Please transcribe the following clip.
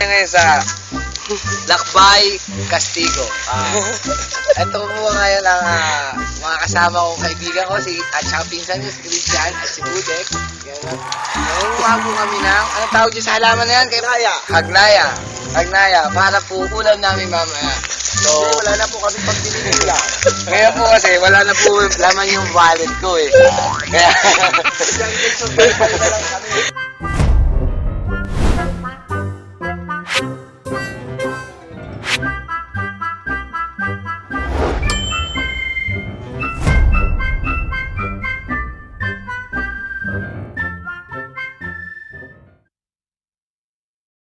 ngayon sa Lakbay, Castigo. Ah, ito po ngayon ang ah, mga kasama ko, kaibigan ko, si at saka pinsan ko, si Christian at si Budek. Yan. Nangunguha po kami ng, anong tawag dyan sa halaman na yan? Kay Hagnaya. Hagnaya. Hagnaya. Para po ulam namin mamaya. So, wala na po kami pagbili nila. ngayon po kasi wala na po laman yung wallet ko eh. Kaya, lang kami.